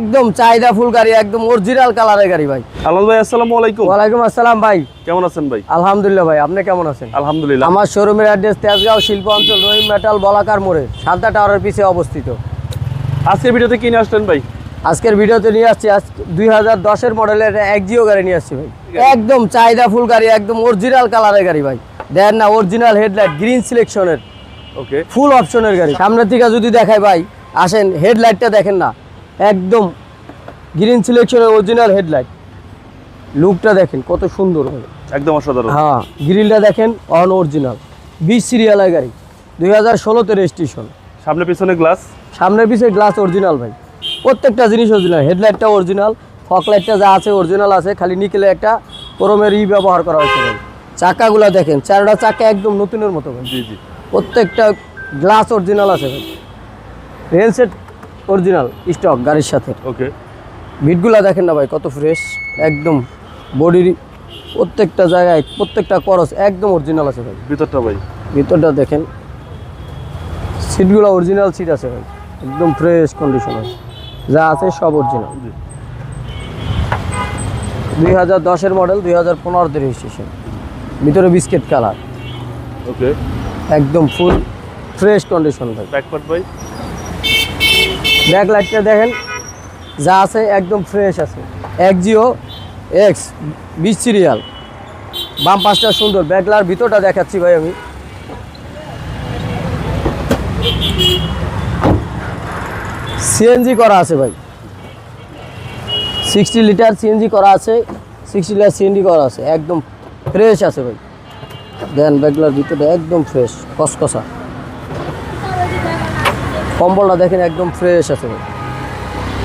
একদম চাহিদা ফুল গাড়ি একদম অরিজিনাল কালারের গাড়ি ভাই। আলাল ভাই আসসালামু আলাইকুম। ওয়ালাইকুম আসসালাম ভাই। কেমন আছেন ভাই? আলহামদুলিল্লাহ ভাই আপনি কেমন আছেন? আলহামদুলিল্লাহ। আমার শোরুমের অ্যাড্রেস তেজগাঁও শিল্প অঞ্চল রহিম মেটাল বলাকার মোড়ে সাদা টাওয়ারের পিছে অবস্থিত। আজকের ভিডিওতে কি নিয়ে আসলেন ভাই? আজকের ভিডিওতে নিয়ে আসছি আজ দুই হাজার দশের মডেলের এক জিও গাড়ি নিয়ে আসছি ভাই। একদম চাহিদা ফুল গাড়ি একদম অরিজিনাল কালারের গাড়ি ভাই। দেন না অরিজিনাল হেডলাইট গ্রিন সিলেকশনের ওকে ফুল অপশনের গাড়ি। সামনের থেকে যদি দেখায় ভাই আসেন হেডলাইটটা দেখেন না। একদম গ্রিন সিলেকশনের অরিজিনাল হেডলাইট লুকটা দেখেন কত সুন্দর ভাই। একদম অসাধারণ। হ্যাঁ গ্রিলটা দেখেন অন অরিজিনাল বিশ সিরিয়ালের গাড়ি দুই হাজার ষোলোতে রেজিস্ট্রেশন সামনে পিছনে গ্লাস সামনের পিছে গ্লাস অরিজিনাল ভাই। প্রত্যেকটা জিনিস অরিজিনাল হেডলাইটটা অরিজিনাল ফক লাইটটা যা আছে অরিজিনাল আছে খালি নিকেলে একটা ক্রোমের ই ব্যবহার করা হয়েছে ভাই। চাকাগুলো দেখেন চারটা চাকা একদম নতুনের মতো ভাই। জি জি। প্রত্যেকটা গ্লাস অরিজিনাল আছে ভাই। রেল সেট অরিজিনাল স্টক গাড়ির সাথে। ওকে। বিটগুলা দেখেন না ভাই কত ফ্রেশ একদম বডির প্রত্যেকটা জায়গায় প্রত্যেকটা করস একদম অরিজিনাল আছে ভাই। ভিতরটা ভাই। ভিতরটা দেখেন সিটগুলো অরিজিনাল সিট আছে ভাই একদম ফ্রেশ কন্ডিশন আছে। যা আছে সব অরিজিনাল দুই হাজার দশের মডেল দুই হাজার পনেরোতে রেজিস্ট্রেশন ভিতরে বিস্কিট কালার ওকে। একদম ফুল ফ্রেশ কন্ডিশন ভাই। ব্যাকপার্ট ভাই? ব্যাক লাইটটা দেখেন, যা আছে একদম ফ্রেশ আছে। এক জিও এক্স, বিশ সিরিয়াল বাম পাশটা সুন্দর, ব্যাকলার ভিতরটা দেখাচ্ছি ভাই আমি। সিএনজি করা আছে ভাই। সিক্সটি লিটার সিএনজি করা আছে সিক্সটি লিটার সিএনজি করা আছে, একদম ফ্রেশ আছে ভাই। দেন ব্যাগলার ভিতরটা একদম ফ্রেশ কসকসা। কম্বলটা দেখেন একদম ফ্রেশ আছে ভাই।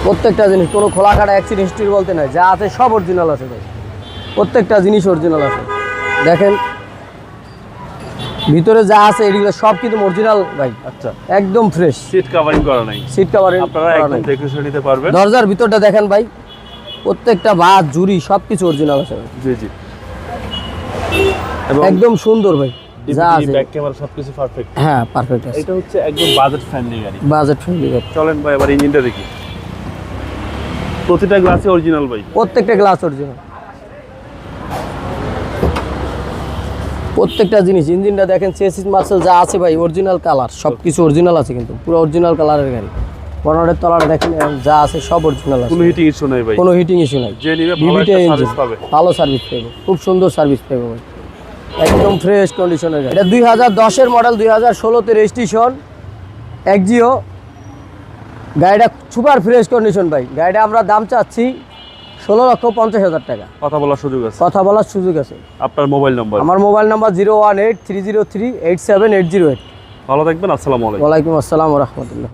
প্রত্যেকটা জিনিস কোনো খোলা কাটা অ্যাক্সিডেন্ট হিস্ট্রি বলতে নাই যা আছে সব অরিজিনাল আছে ভাই। প্রত্যেকটা জিনিস অরিজিনাল আছে। দেখেন ভিতরে যা আছে এগুলো সব কিন্তু অরিজিনাল ভাই। আচ্ছা। একদম ফ্রেশ সিট কভারিং করা নাই। সিট কাভারিং আপনারা একদম দেখে শুনে নিতে পারবেন। দরজার ভিতরটা দেখেন ভাই প্রত্যেকটা বাস জুরি সব কিছু অরিজিনাল আছে। জি জি। একদম সুন্দর ভাই। যা আছে। ব্যাক ক্যামেরা সবকিছু পারফেক্ট হ্যাঁ পারফেক্ট আছে। এটা হচ্ছে একদম বাজেট ফ্রেন্ডলি গাড়ি। বাজেট ফ্রেন্ডলি চলেন ভাই এবার ইঞ্জিনটা দেখি। প্রতিটা গ্লাসে অরিজিনাল ভাই। প্রত্যেকটা গ্লাস অরিজিনাল প্রত্যেকটা জিনিস ইঞ্জিনটা দেখেন চেসিস মার্সেল যা আছে ভাই অরিজিনাল কালার সব কিছু অরিজিনাল আছে কিন্তু পুরো অরিজিনাল কালারের গাড়ি। বর্ণারের তলাটা দেখেন যা আছে সব অরিজিনাল আছে। কোনো হিটিং ইস্যু নাই ভাই। কোনো হিটিং ইস্যু নাই। যে নিবে ভালো সার্ভিস পাবে। ভালো সার্ভিস পাবে। খুব সুন্দর সার্ভিস পাবে ভাই। একদম ফ্রেশ কন্ডিশনের গাড়ি। এটা দুই হাজার দশের মডেল দুই হাজার ষোলোতে রেজিস্ট্রেশন একজিও গাড়িটা সুপার ফ্রেশ কন্ডিশন ভাই। গাড়িটা আমরা দাম চাচ্ছি ষোলো লক্ষ পঞ্চাশ হাজার টাকা। কথা বলার সুযোগ আছে। কথা বলার সুযোগ আছে। আপনার মোবাইল নাম্বার আমার mobile number zero one eight three zero three eight seven eight zero eight ভালো থাকবেন আসসালামু আলাইকুম। ওয়ালাইকুম আসসালাম রহমতুল্লাহ।